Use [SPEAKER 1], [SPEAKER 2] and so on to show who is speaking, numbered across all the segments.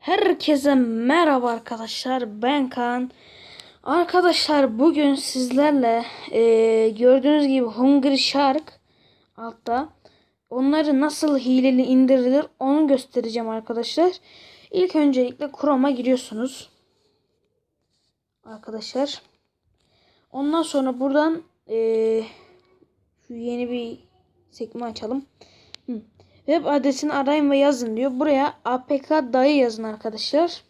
[SPEAKER 1] Herkese merhaba arkadaşlar. Ben Kaan. Arkadaşlar bugün sizlerle eee, gördüğünüz gibi Hungry Shark altta onları nasıl hileli indirilir onu göstereceğim arkadaşlar. İlk öncelikle Chrome'a giriyorsunuz. Arkadaşlar. Ondan sonra buradan eee, şu yeni bir sekme açalım. Hı. Web adresini arayın ve yazın diyor. Buraya apk dayı yazın arkadaşlar.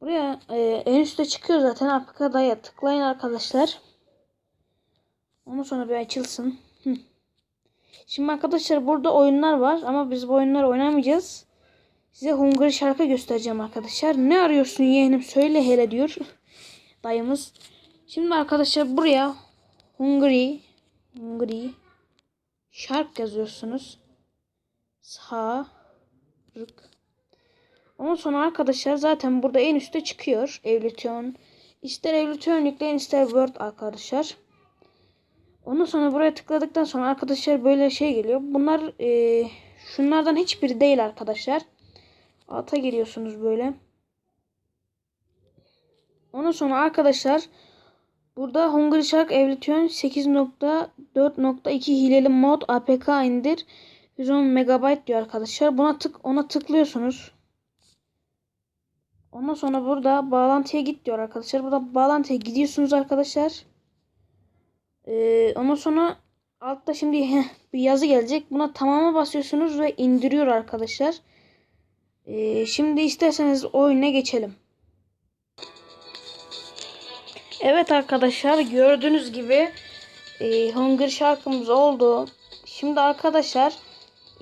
[SPEAKER 1] Buraya e, en üstte çıkıyor zaten apk dayı tıklayın arkadaşlar. Ondan sonra bir açılsın. Şimdi arkadaşlar burada oyunlar var ama biz bu oyunları oynamayacağız. Size Hungry Shark'ı göstereceğim arkadaşlar. Ne arıyorsun yeğenim söyle hele diyor dayımız. Şimdi arkadaşlar buraya Hungry Hungry Shark yazıyorsunuz. Sağ Rık. Ondan sonra arkadaşlar zaten burada en üstte çıkıyor. Evlition. İster Evlition yükleyin ister Word arkadaşlar. Ondan sonra buraya tıkladıktan sonra arkadaşlar böyle şey geliyor. Bunlar e, şunlardan hiçbiri değil arkadaşlar. Alta giriyorsunuz böyle. Ondan sonra arkadaşlar burada Hungry Shark Evlition 8.4.2 hileli mod APK indir. 110 MB diyor arkadaşlar. Buna tık ona tıklıyorsunuz. Ondan sonra burada bağlantıya git diyor arkadaşlar. Burada bağlantıya gidiyorsunuz arkadaşlar. Ee, ondan sonra altta şimdi heh, bir yazı gelecek. Buna tamama basıyorsunuz ve indiriyor arkadaşlar. Ee, şimdi isterseniz oyuna geçelim. Evet arkadaşlar gördüğünüz gibi e, Hungry Shark'ımız oldu. Şimdi arkadaşlar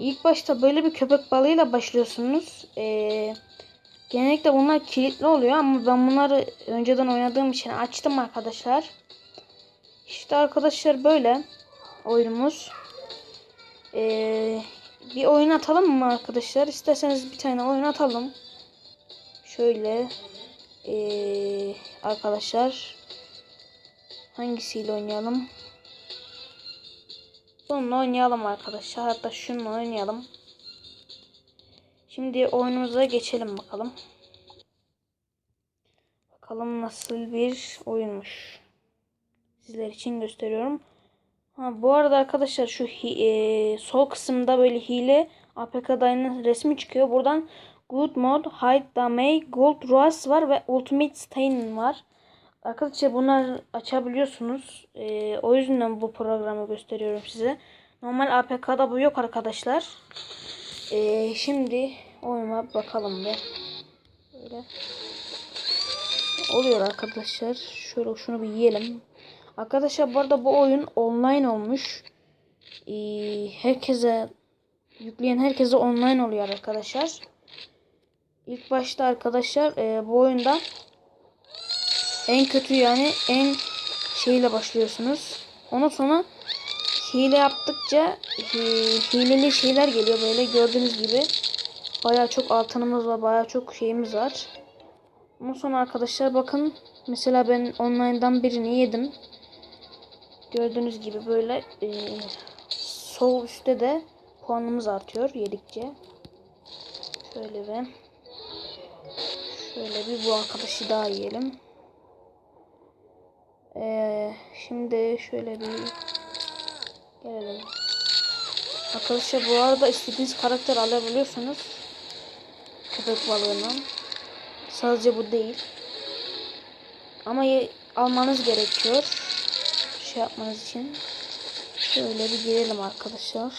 [SPEAKER 1] ilk başta böyle bir köpek balığıyla başlıyorsunuz. Ee, genellikle bunlar kilitli oluyor ama ben bunları önceden oynadığım için açtım arkadaşlar. İşte arkadaşlar böyle oyunumuz. Ee, bir oyun atalım mı arkadaşlar? İsterseniz bir tane oyun atalım. Şöyle ee, arkadaşlar hangisiyle oynayalım? Bununla oynayalım arkadaşlar. Hatta şununla oynayalım. Şimdi oyunumuza geçelim bakalım. Bakalım nasıl bir oyunmuş. Sizler için gösteriyorum. Ha, bu arada arkadaşlar şu e, sol kısımda böyle hile APK dayının resmi çıkıyor. Buradan Good Mod, Hide Damage, Gold Rush var ve Ultimate Stain var. Arkadaşlar bunlar açabiliyorsunuz. Ee, o yüzden bu programı gösteriyorum size. Normal APK'da bu yok arkadaşlar. Ee, şimdi oyuna bakalım bir. Böyle. Oluyor arkadaşlar. Şöyle şunu bir yiyelim. Arkadaşlar bu arada bu oyun online olmuş. Ee, herkese yükleyen herkese online oluyor arkadaşlar. İlk başta arkadaşlar e, bu oyunda en kötü yani en şeyle başlıyorsunuz. Ondan sonra hile yaptıkça hileli şeyler geliyor böyle gördüğünüz gibi. Baya çok altınımız var, baya çok şeyimiz var. Ondan sonra arkadaşlar bakın mesela ben online'dan birini yedim. Gördüğünüz gibi böyle e, sol üstte de puanımız artıyor yedikçe. Şöyle ve şöyle bir bu arkadaşı daha yiyelim. Ee, şimdi şöyle bir gelelim. Arkadaşlar bu arada istediğiniz karakter alabiliyorsunuz. Köpek balığından. Sadece bu değil. Ama almanız gerekiyor. Şey yapmanız için. Şöyle bir girelim arkadaşlar.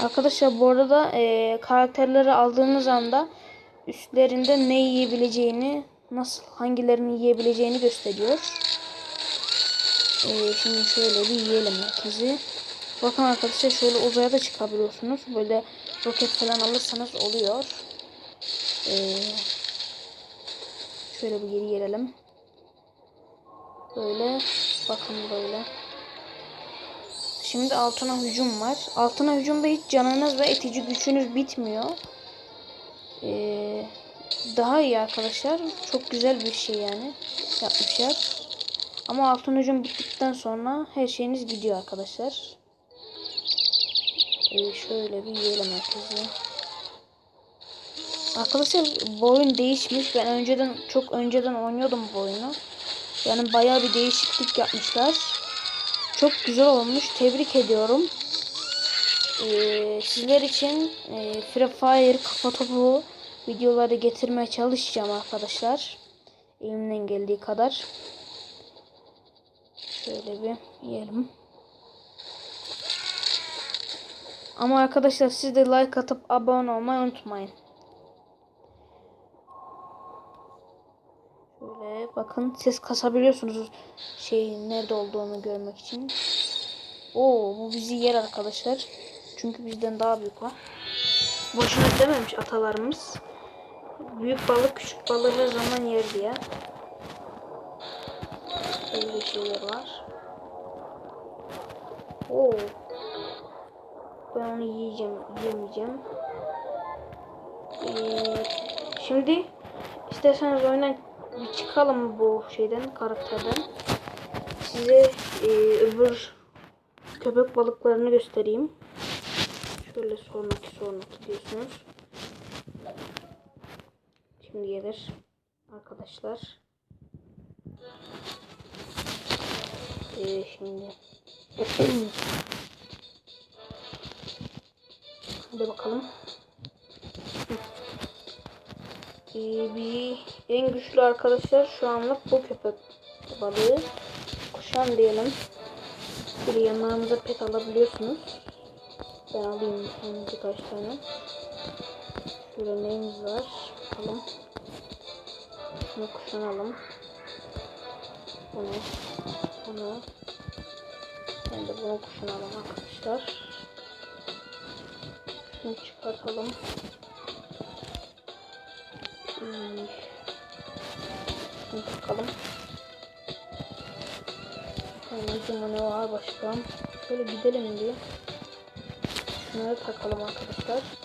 [SPEAKER 1] Arkadaşlar bu arada e, karakterleri aldığınız anda üstlerinde ne yiyebileceğini nasıl hangilerini yiyebileceğini gösteriyor. Ee, şimdi şöyle bir yiyelim herkesi. Bakın arkadaşlar şöyle uzaya da çıkabiliyorsunuz. Böyle roket falan alırsanız oluyor. Ee, şöyle bir geri gelelim. Böyle bakın böyle. Şimdi altına hücum var. Altına hücumda hiç canınız ve etici gücünüz bitmiyor. Ee, daha iyi arkadaşlar. Çok güzel bir şey yani yapmışlar. Ama altın hücum bittikten sonra her şeyiniz gidiyor arkadaşlar. Ee, şöyle bir yiyelim herkese. Arkadaşlar bu oyun değişmiş. Ben önceden çok önceden oynuyordum bu oyunu. Yani bayağı bir değişiklik yapmışlar. Çok güzel olmuş. Tebrik ediyorum. Ee, sizler için e, Free Fire kafa topu videoları getirmeye çalışacağım arkadaşlar. Elimden geldiği kadar. Şöyle bir yiyelim. Ama arkadaşlar siz de like atıp abone olmayı unutmayın. Şöyle bakın ses kasabiliyorsunuz şey nerede olduğunu görmek için. Oo bu bizi yer arkadaşlar. Çünkü bizden daha büyük o. Boşuna dememiş atalarımız. Büyük balık küçük balığı her zaman yer diye. Böyle şeyler var. Oo. Ben onu yiyeceğim, yemeyeceğim. Ee, şimdi isterseniz oyuna bir çıkalım bu şeyden, karakterden. Size e, öbür köpek balıklarını göstereyim. Şöyle sonraki sonraki diyorsunuz. Şimdi gelir arkadaşlar. Ee, şimdi Hadi bakalım. Ee, bir en güçlü arkadaşlar şu anlık bu köpek balığı. Kuşan diyelim. Bir yanlarımıza pet alabiliyorsunuz. Ben alayım birkaç tane. Şöyle neyimiz var? Bakalım. Şunu kuşanalım. Bunu. Bunu. Ben de bunu kuşanalım arkadaşlar. Şunu çıkartalım. Şunu takalım. Anneciğim ne var başka? Şöyle gidelim diye. Şunları takalım arkadaşlar.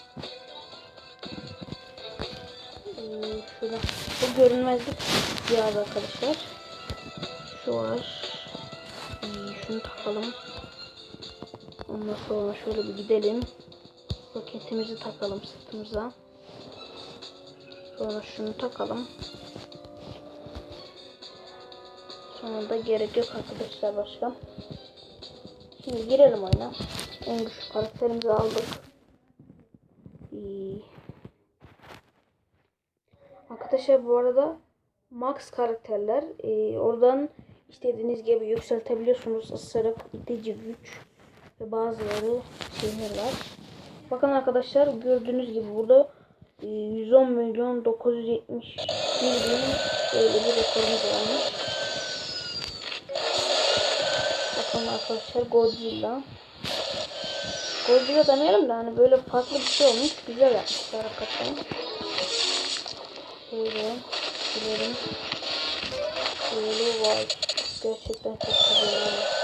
[SPEAKER 1] Şurada. Bu görünmezlik cihazı arkadaşlar. Şu var. Şunu takalım. Ondan sonra şöyle bir gidelim. Roketimizi takalım sırtımıza. Sonra şunu takalım. Sonra da gerek yok arkadaşlar başka. Şimdi girelim oyuna. En güçlü karakterimizi aldık. İyi. Arkadaşlar bu arada max karakterler ee, oradan istediğiniz gibi yükseltebiliyorsunuz. Isırık, itici güç ve bazıları şeyler var. Bakın arkadaşlar gördüğünüz gibi burada e, 110 milyon 970 bin böyle bir rekorumuz varmış. Bakın arkadaşlar Godzilla. Godzilla demeyelim de hani böyle farklı bir şey olmuş. Güzel yapmışlar hakikaten. Böyle gidelim. Böyle vay. Gerçekten çok güzel.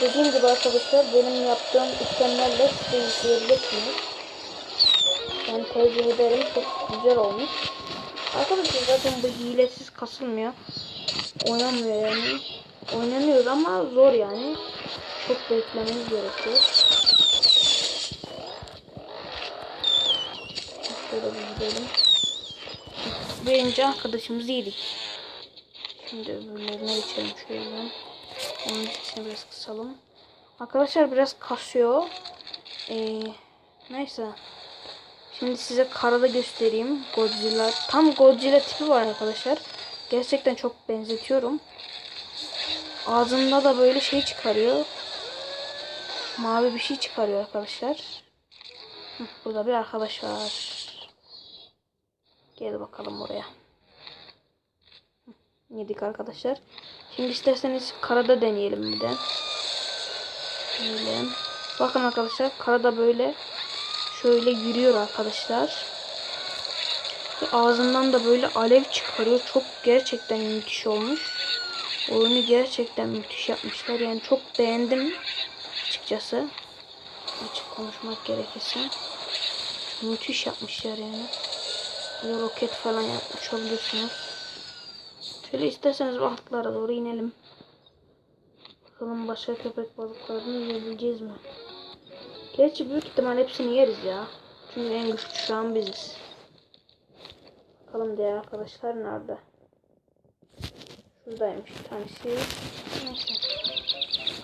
[SPEAKER 1] Dediğim gibi arkadaşlar benim yaptığım işlemlerle siz izleyebilirsiniz. Ben tercih ederim. Çok güzel olmuş. Arkadaşlar zaten bu hilesiz kasılmıyor. Oynanmıyor yani. Oynanıyor ama zor yani. Çok beklemeniz gerekiyor. Şöyle gidelim. Birinci arkadaşımızı yedik. Şimdi öbürlerine geçelim şöyle. Onun sesini biraz kısalım. Arkadaşlar biraz kasıyor. Ee, neyse. Şimdi size karada göstereyim. Godzilla. Tam Godzilla tipi var arkadaşlar. Gerçekten çok benzetiyorum. Ağzında da böyle şey çıkarıyor. Mavi bir şey çıkarıyor arkadaşlar. Burada bir arkadaş var. Gel bakalım buraya. Hı, Yedik arkadaşlar. Şimdi isterseniz karada deneyelim bir de. Böyle. Bakın arkadaşlar karada böyle şöyle yürüyor arkadaşlar. Ve ağzından da böyle alev çıkarıyor. Çok gerçekten müthiş olmuş. Oyunu gerçekten müthiş yapmışlar. Yani çok beğendim açıkçası. Açık konuşmak gerekirse. Müthiş yapmışlar yani. Böyle roket falan yapmış olabilirsiniz. Şöyle isterseniz balıklara doğru inelim. Bakalım başka köpek balıklarını yiyebileceğiz mi? Gerçi büyük ihtimal hepsini yeriz ya. Çünkü en güçlü şu an biziz. Bakalım diğer arkadaşlar nerede? Şuradaymış bir tanesi. Neyse.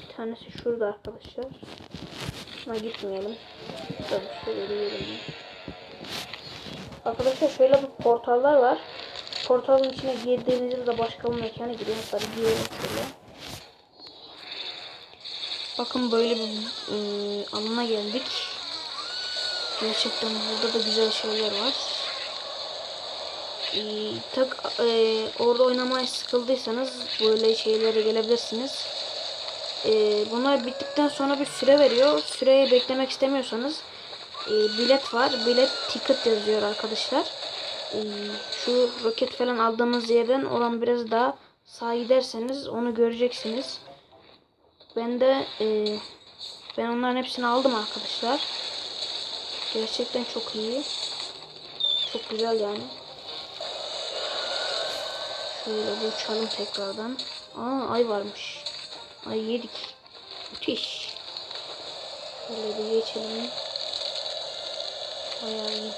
[SPEAKER 1] Bir tanesi şurada arkadaşlar. Ama gitmeyelim. Tabii şöyle yürüyelim. Arkadaşlar şöyle bir portallar var. Portalın içine girdiğinizde de başka bir mekana giriyor. Mesela girelim şöyle. Bakın böyle bir e, alana geldik. Gerçekten burada da güzel şeyler var. E, tak e, orada oynamaya sıkıldıysanız böyle şeylere gelebilirsiniz. E, bunlar bittikten sonra bir süre veriyor. Süreyi beklemek istemiyorsanız e, bilet var. Bilet ticket yazıyor arkadaşlar. E, şu roket falan aldığımız yerden olan biraz daha sağa giderseniz onu göreceksiniz. Ben de e, ben onların hepsini aldım arkadaşlar. Gerçekten çok iyi. Çok güzel yani. Şöyle bir uçalım tekrardan. Aa ay varmış. Ay yedik. Müthiş. Şöyle bir geçelim. Bayağı iyi.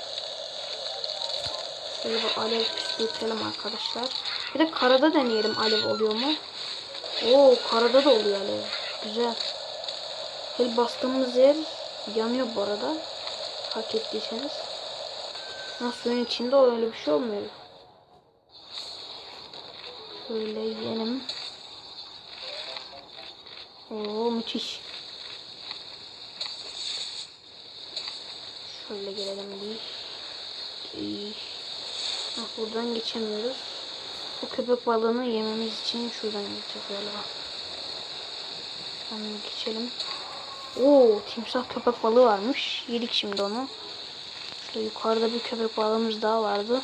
[SPEAKER 1] Şöyle bir alev püskürtelim arkadaşlar. Bir de karada deneyelim alev oluyor mu? Oo karada da oluyor alev. Güzel. El bastığımız yer yanıyor bu arada. Fark ettiyseniz. Ha, suyun içinde öyle bir şey olmuyor. Şöyle yiyelim. Oo müthiş. Şöyle gelelim bir. Ha, buradan geçemiyoruz. Bu köpek balığını yememiz için şuradan geçeceğiz galiba. Hemen geçelim. Oo, timsah köpek balığı varmış. Yedik şimdi onu. Şurada yukarıda bir köpek balığımız daha vardı.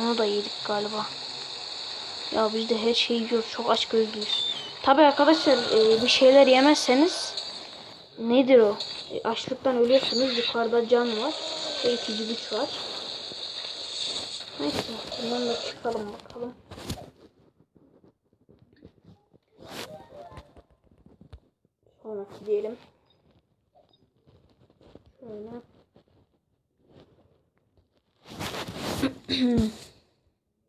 [SPEAKER 1] Onu da yedik galiba. Ya biz de her şeyi yiyoruz. Çok aç gözlüyüz. Tabi arkadaşlar e, bir şeyler yemezseniz nedir o? E, açlıktan ölüyorsunuz. Yukarıda can var. Ve itici güç var. Neyse. Bundan da çıkalım bakalım. Sonraki diyelim. Şöyle.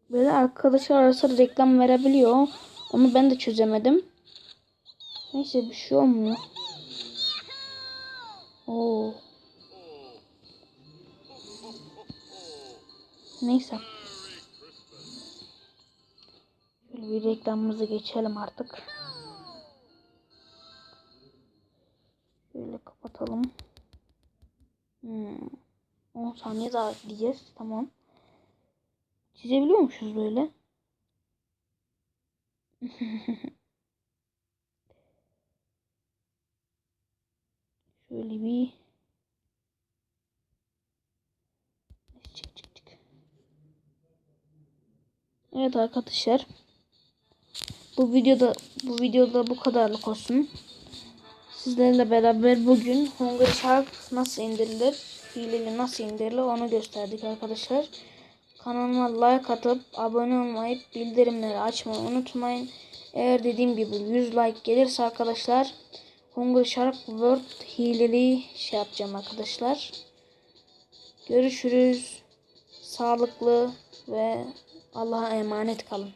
[SPEAKER 1] Böyle arkadaşlar arası reklam verebiliyor. Onu ben de çözemedim. Neyse bir şey olmuyor. Oo. Neyse. Şöyle bir reklamımızı geçelim artık. Şöyle kapatalım. Hmm. 10 saniye daha diyeceğiz. Tamam. Çizebiliyormuşuz böyle. Şöyle bir çık çık çık. Evet arkadaşlar. Bu videoda bu videoda bu kadarlık olsun. Sizlerle beraber bugün Hungry Shark nasıl indirilir, hileli nasıl indirilir onu gösterdik arkadaşlar. Kanalıma like atıp abone olmayı, bildirimleri açmayı unutmayın. Eğer dediğim gibi 100 like gelirse arkadaşlar Hungry Shark World hileli şey yapacağım arkadaşlar. Görüşürüz. Sağlıklı ve Allah'a emanet kalın.